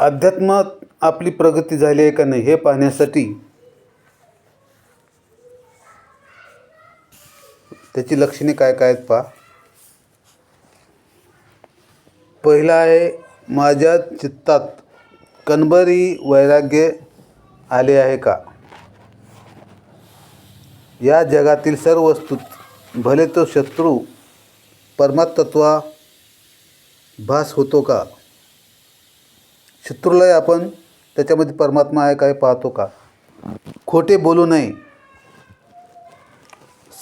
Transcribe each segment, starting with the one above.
अध्यात्मात आपली प्रगती झाली आहे का नाही हे पाहण्यासाठी त्याची लक्षणे काय काय आहेत पहा. पहिला आहे माझ्या चित्तात कणबरी वैराग्य आले आहे का? या जगातील सर्व वस्तूत भले तो शत्रू परमात्तत्वा भास होतो का? शत्रूलाही आपण त्याच्यामध्ये परमात्मा आहे काय पाहतो का? खोटे बोलू नये.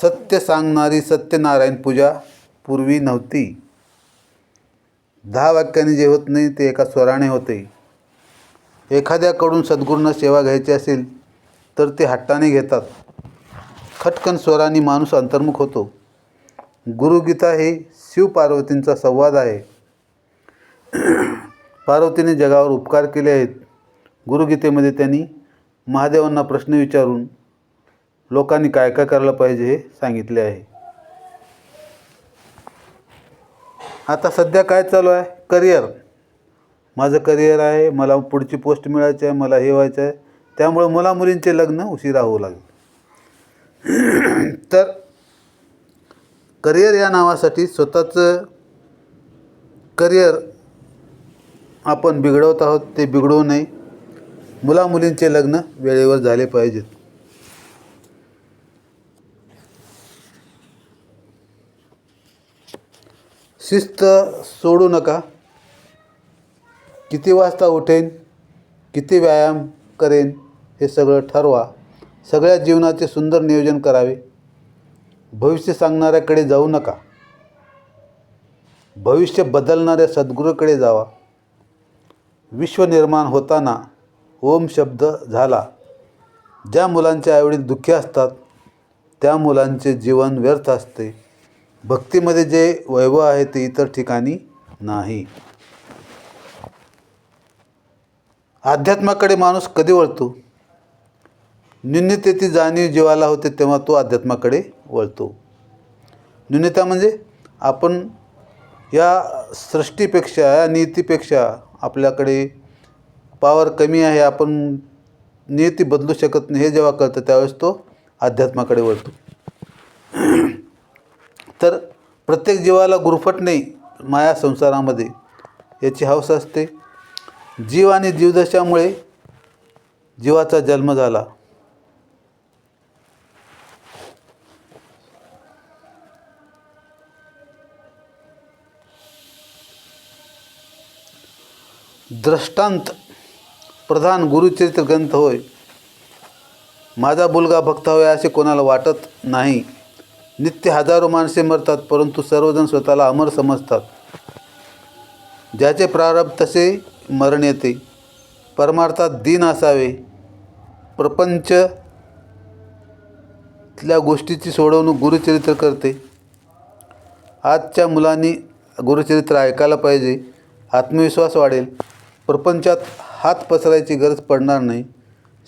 सत्य सांगणारी सत्यनारायण पूजा पूर्वी नव्हती. दहा वाक्याने जे होत नाही ते एका स्वराने होते. एखाद्याकडून सद्गुरूंना सेवा घ्यायची असेल तर ते हट्टाने घेतात. खटकन स्वराने माणूस अंतर्मुख होतो. गुरुगीता हे शिवपार्वतींचा संवाद आहे. पार्वतीने जगावर उपकार केले आहेत. गुरुगीतेमध्ये त्यांनी महादेवांना प्रश्न विचारून लोकांनी काय काय करायला पाहिजे हे सांगितले आहे. आता सध्या काय चालू आहे? करिअर. माझं करिअर आहे मला पुढची पोस्ट मिळायची आहे मला हे व्हायचं आहे. त्यामुळं मला मुलींचे लग्न उशिरा होऊ लागेल. तर करिअर या नावासाठी स्वतःचं करिअर आपण बिघडवत आहोत ते बिघडवू नये. मुलामुलींचे लग्न वेळेवर झाले पाहिजेत. शिस्त सोडू नका. किती वाजता उठेन किती व्यायाम करेन हे सगळं ठरवा. सगळ्या जीवनाचे सुंदर नियोजन करावे. भविष्य सांगणाऱ्याकडे जाऊ नका. भविष्य बदलणाऱ्या सद्गुरूकडे जावा. विश्व निर्माण होताना ओम शब्द झाला. ज्या मुलांचे आईवडील दुःखी असतात त्या मुलांचे जीवन व्यर्थ असते. भक्तीमध्ये जे वैभव आहे ते इतर ठिकाणी नाही. अध्यात्माकडे माणूस कधी वळतो? न्यूनतेची जाणीव जीवाला होते तेव्हा तो अध्यात्माकडे वळतो. न्यूनता म्हणजे आपण या सृष्टीपेक्षा या नीतीपेक्षा आपल्याकडे पावर कमी आहे आपण नियती बदलू शकत नाही हे जेव्हा कळतं त्यावेळेस तो अध्यात्माकडे वळतो. तर प्रत्येक जीवाला गुरफटणे माया संसारामध्ये याची हौस असते. जीव आणि जीवदशामुळे जीवाचा जन्म झाला. दृष्टांत प्रधान गुरुचरित्र ग्रंथ होय. माझा मुलगा भक्त होय असे कोणाला वाटत नाही. नित्य हजारो माणसे मरतात परंतु सर्वजण स्वतःला अमर समजतात. ज्याचे प्रारब्ध तसे मरण येते. परमार्थात दिन असावे. प्रपंचतल्या गोष्टीची सोडवणूक गुरुचरित्र करते. आजच्या मुलांनी गुरुचरित्र ऐकायला पाहिजे. आत्मविश्वास वाढेल. प्रपंचात हात पसरायची गरज पडणार नाही.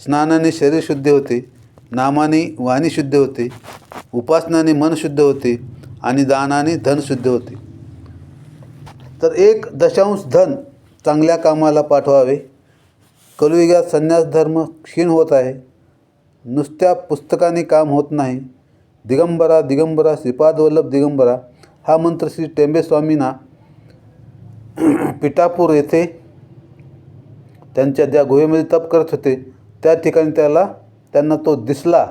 स्नानाने शरीर शुद्ध होते नामाने वाणी शुद्ध होते उपासनाने मन शुद्ध होते आणि दानाने धन शुद्ध होते. तर एक दशांश धन चांगल्या कामाला पाठवावे. कलयुगात संन्यास धर्म क्षीण होत आहे. नुसत्या पुस्तकाने काम होत नाही. दिगंबरा दिगंबरा श्रीपाद वल्लभ दिगंबरा हा मंत्र श्री टेंबे स्वामींना पिठापूर येथे त्यांच्या ज्या गुहेमध्ये तप करत होते. त्या ठिकाणी त्याला त्यांना तो दिसला.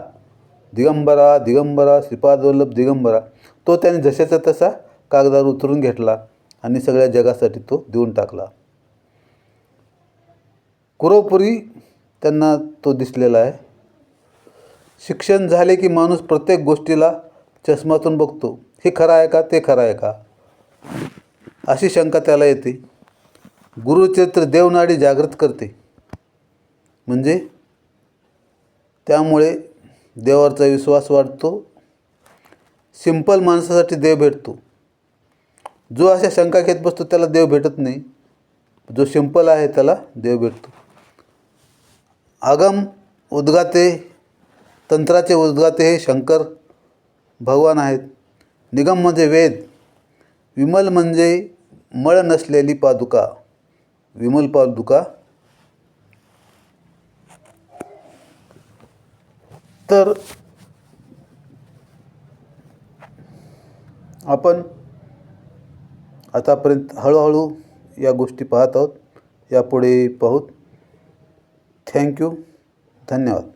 दिगंबरा दिगंबरा श्रीपाद वल्लभ दिगंबरा. तो त्याने जशाचा तसा कागदावर उतरून घेतला आणि सगळ्या जगासाठी तो देऊन टाकला. कुरोपुरी त्यांना तो दिसलेला आहे. शिक्षण झाले की माणूस प्रत्येक गोष्टीला चष्मातून बघतो. हे खरं आहे का? ते खरं आहे का? अशी शंका त्याला येते. गुरुचरित्र देवनाडी जागृत करते. म्हणजे त्यामुळे देवावरचा विश्वास वाढतो. सिंपल माणसासाठी देव भेटतो. जो अशा शंका घेत बसतो त्याला देव भेटत नाही. जो सिंपल आहे त्याला देव भेटतो. आगम उद्गाते तंत्राचे उद्गाते हे शंकर भगवान आहेत. निगम म्हणजे वेद. विमल म्हणजे मळ नसलेली पादुका. विमल पादुका तर आपण आतापर्यंत हळूहळू या गोष्टी पाहत आहोत. यापुढे पाहूत थँक्यू धन्यवाद.